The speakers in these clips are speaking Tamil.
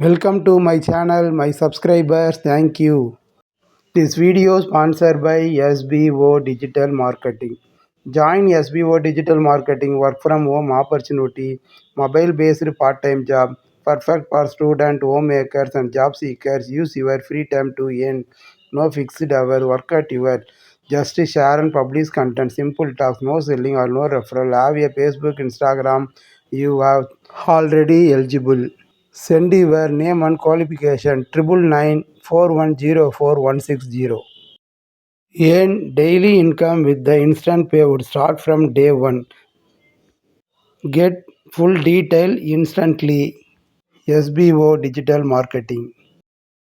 Welcome to my channel, my subscribers. Thank you. This video sponsored by SBO Digital Marketing. Join SBO Digital Marketing work from home opportunity, mobile based part time job, perfect for student, homemakers, and job seekers. Use your free time to earn. No fixed hour, work at your just share and publish content. Simple talks, no selling or no referral. Have a Facebook, Instagram. You are already eligible. Send your name and qualification triple nine four one zero four one six zero. Earn daily income with the instant pay would Start from day one. Get full detail instantly. SBO Digital Marketing.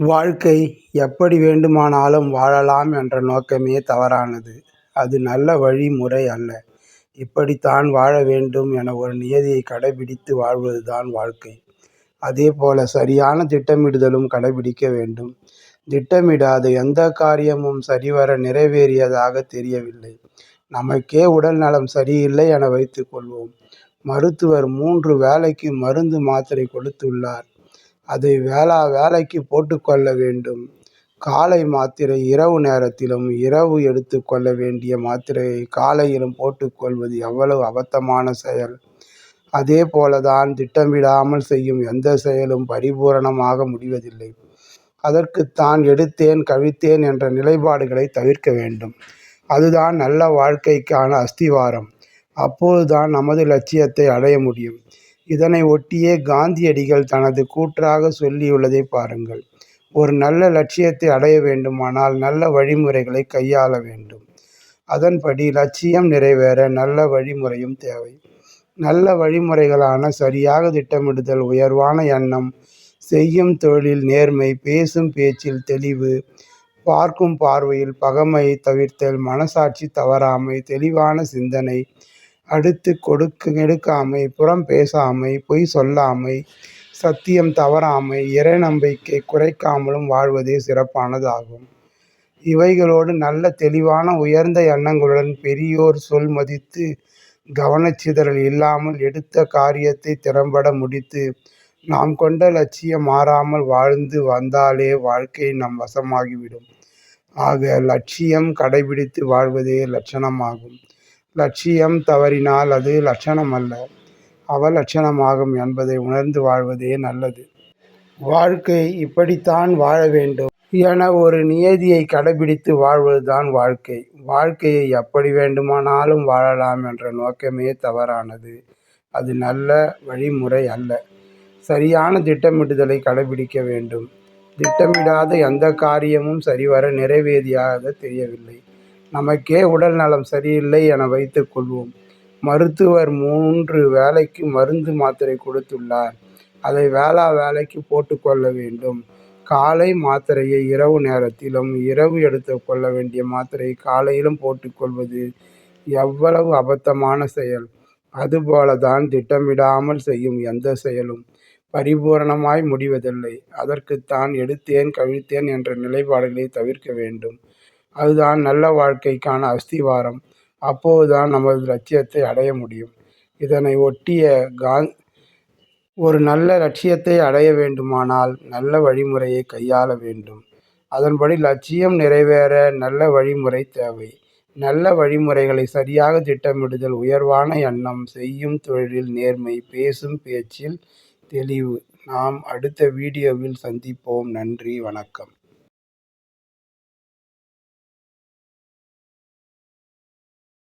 வாழ்க்கை எப்படி வேண்டுமானாலும் வாழலாம் என்ற நோக்கமே தவறானது. அது நல்ல வழிமுறை அல்ல. இப்படித்தான் வாழ வேண்டும் என ஒரு நியதியை கடைப்பிடித்து வாழ்வதுதான் வாழ்க்கை. அதே போல சரியான திட்டமிடுதலும் கடைப்பிடிக்க வேண்டும். திட்டமிடாத எந்த காரியமும் சரிவர நிறைவேறியதாக தெரியவில்லை. நமக்கே உடல் நலம் சரியில்லை என வைத்துக்கொள்வோம் மருத்துவர் மூன்று வேலைக்கு மருந்து மாத்திரை கொடுத்துள்ளார். அதை வேளா வேளைக்கு போட்டுக்கொள்ள வேண்டும். காலை மாத்திரை இரவு நேரத்திலும் இரவு எடுத்துக்கொள்ள வேண்டிய மாத்திரையை காலையிலும் போட்டுக்கொள்வது எவ்வளவு அபத்தமான செயல். அதே போலதான் திட்டமிடாமல் செய்யும் எந்த செயலும் பரிபூரணமாக முடிவதில்லை. அதற்குத்தான் எடுத்தேன் கழித்தேன் என்ற நிலைப்பாடுகளை தவிர்க்க வேண்டும். அதுதான் நல்ல வாழ்க்கைக்கான அஸ்திவாரம். அப்போதுதான் நமது லட்சியத்தை அடைய முடியும். இதனை ஒட்டியே காந்தியடிகள் தனது கூற்றாக சொல்லியுள்ளதைப் பாருங்கள். ஒரு நல்ல லட்சியத்தை அடைய வேண்டுமானால் நல்ல வழிமுறைகளை கையாள வேண்டும். அதன்படி லட்சியம் நிறைவேற நல்ல வழிமுறையும் தேவை. நல்ல வழிமுறைகளான சரியாக திட்டமிடுதல் உயர்வான எண்ணம் செய்யும் தொழிலில் நேர்மை பேசும் பேச்சில் தெளிவு பார்க்கும் பார்வையில் பகமையை தவிர்த்தல் மனசாட்சி தவறாமை தெளிவான சிந்தனை அடுத்து கொடுக்கு எடுக்காமை புறம் பேசாமை பொய் சொல்லாமை சத்தியம் தவறாமை இறை நம்பிக்கை குறைக்காமலும் வாழ்வதே சிறப்பானதாகும். இவைகளோடு நல்ல தெளிவான உயர்ந்த எண்ணங்களுடன் பெரியோர் சொல் மதித்து கவனச்சிதறல் இல்லாமல் எடுத்த காரியத்தை திறம்பட முடித்து நாம் கொண்ட லட்சியம் மாறாமல் வாழ்ந்து வந்தாலே வாழ்க்கை நம் வசமாகிவிடும். ஆக லட்சியம் கடைப்பிடித்து வாழ்வதே லட்சணமாகும். லட்சியம் தவறினால் அது லட்சணம் அல்ல அவலட்சணமாகும் என்பதை உணர்ந்து வாழ்வதே நல்லது. வாழ்க்கை இப்படித்தான் வாழ வேண்டும் என ஒரு நியதியை கடைப்பிடித்து வாழ்வதுதான் வாழ்க்கை. வாழ்க்கையை எப்படி வேண்டுமானாலும் வாழலாம் என்ற நோக்கமே தவறானது. அது நல்ல வழிமுறை அல்ல. சரியான திட்டமிடுதலை கடைப்பிடிக்க வேண்டும். திட்டமிடாத எந்த காரியமும் சரிவர நிறைவேறியாக தெரியவில்லை. நமக்கே உடல் நலம் சரியில்லை என வைத்துக் கொள்வோம். மருத்துவர் மூன்று வேளைக்கு மருந்து மாத்திரை கொடுத்துள்ளார். அதை வேளா வேலைக்கு போட்டுக்கொள்ள வேண்டும். காலை மாத்திரையை இரவு நேரத்திலும் இரவு எடுத்துக்கொள்ள வேண்டிய மாத்திரையை காலையிலும் போட்டுக்கொள்வது எவ்வளவு அபத்தமான செயல். அதுபோல தான் திட்டமிடாமல் செய்யும் எந்த செயலும் பரிபூரணமாய் முடிவதில்லை. அதற்குத்தான் எடுத்தேன் கழித்தேன் என்ற நிலைப்பாடுகளை தவிர்க்க வேண்டும். அதுதான் நல்ல வாழ்க்கைக்கான அஸ்திவாரம். அப்போதுதான் நமது லட்சியத்தை அடைய முடியும். இதனை ஒட்டிய காந்த் ஒரு நல்ல லட்சியத்தை அடைய வேண்டுமானால் நல்ல வழிமுறையை கையாள வேண்டும். அதன்படி லட்சியம் நிறைவேற நல்ல வழிமுறை தேவை. நல்ல வழிமுறைகளை சரியாக திட்டமிடுதல் உயர்வான எண்ணம் செய்யும் தொழிலில் நேர்மை பேசும் பேச்சில் தெளிவு. நாம் அடுத்த வீடியோவில் சந்திப்போம். நன்றி வணக்கம்.